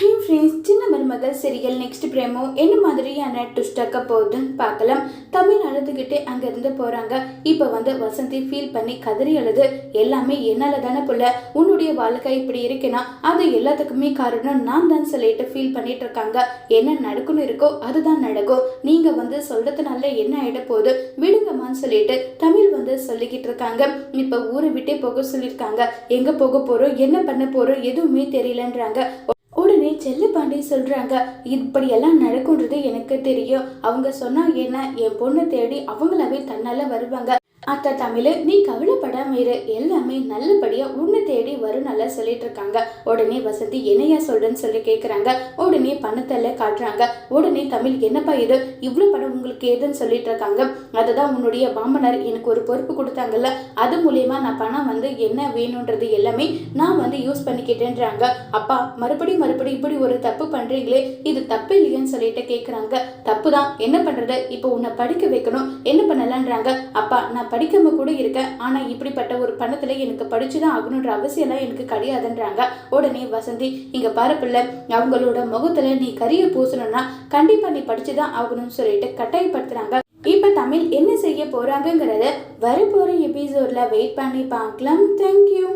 Hi friends சின்ன மருமகள் serial next பிரேமோ என்ன மாதிரியான ட்விஸ்டாக்க போகுதுன்னு பார்க்கலாம். தமிழ் அழுதுகிட்டே அங்கேருந்து போகிறாங்க இப்போ வந்து வசந்தி ஃபீல் பண்ணி கதறி அழுது எல்லாமே என்னால் தானே புள்ள? உன்னுடைய வாழ்க்கை இப்படி இருக்குன்னா அது எல்லாத்துக்குமே காரணம் நான் தான் சொல்லிட்டு ஃபீல் பண்ணிட்டு இருக்காங்க. என்ன நடக்கணும் இருக்கோ அதுதான் நடக்கும். நீங்கள் வந்து சொல்கிறதுனால என்ன ஆகிட போகுது? விடுங்கம்மான்னு சொல்லிட்டு தமிழ் வந்து சொல்லிக்கிட்டு இருக்காங்க. இப்போ ஊரை விட்டே போக சொல்லியிருக்காங்க. எங்கே போக போகிறோம் என்ன பண்ண போகிறோம் எதுவுமே தெரியலன்றாங்க. உடனே செல்லப்பாண்டி சொல்றாங்க இப்படியெல்லாம் நடக்கும்ன்றது எனக்கு தெரியும். அவங்க சொன்னா என்ன? என் பொண்ணை தேடி அவங்களாவே தன்னால வருவாங்க. அத்தை தமிழ் நீ கவலைப்படாம இரு. எல்லாமே நல்லபடியாக உன்னை தேடி வரும் நல்லா சொல்லிட்டு இருக்காங்க. உடனே வசந்தி என்னையா சொல்றேன்னு சொல்லி கேட்குறாங்க உடனே பணத்தெல்லாம் காட்டுறாங்க. உடனே தமிழ் என்னப்பா இது? இவ்வளோ பணம் உங்களுக்கு ஏதுன்னு சொல்லிட்டு இருக்காங்க. அதுதான் உன்னுடைய மாமனார் எனக்கு ஒரு பொறுப்பு கொடுத்தாங்கல்ல. அது மூலியமா நான் பணம் வந்து என்ன வேணுன்றது எல்லாமே நான் வந்து யூஸ் பண்ணிக்கிட்டேன்றாங்க. அப்பா மறுபடியும் மறுபடியும் இப்படி ஒரு தப்பு பண்ணுறீங்களே இது தப்பு இல்லையேன்னு சொல்லிட்டு கேட்குறாங்க தப்பு தான் என்ன பண்ணுறது இப்போ உன்னை படிக்க வைக்கணும். என்ன பண்ணலான்றாங்க? அப்பா நான் படிக்காம கூட இருக்கேன் ஆனா இப்படிப்பட்ட ஒரு பணத்துல எனக்கு படிச்சுதான் ஆகணுன்ற அவசியம்லாம் எனக்கு கிடையாதுன்றாங்க. உடனே வசந்தி இங்க பாரு பிள்ளை அவங்களோட முகத்துல நீ கரிய பூசணும்னா கண்டிப்பா நீ படிச்சுதான் ஆகணும்னு சொல்லிட்டு கட்டாயப்படுத்துறாங்க. இப்ப தமிழ் என்ன செய்ய போறாங்கங்கிறத வரப்போற எபிசோட்ல வெயிட் பண்ணி பார்க்கலாம். தேங்க்யூ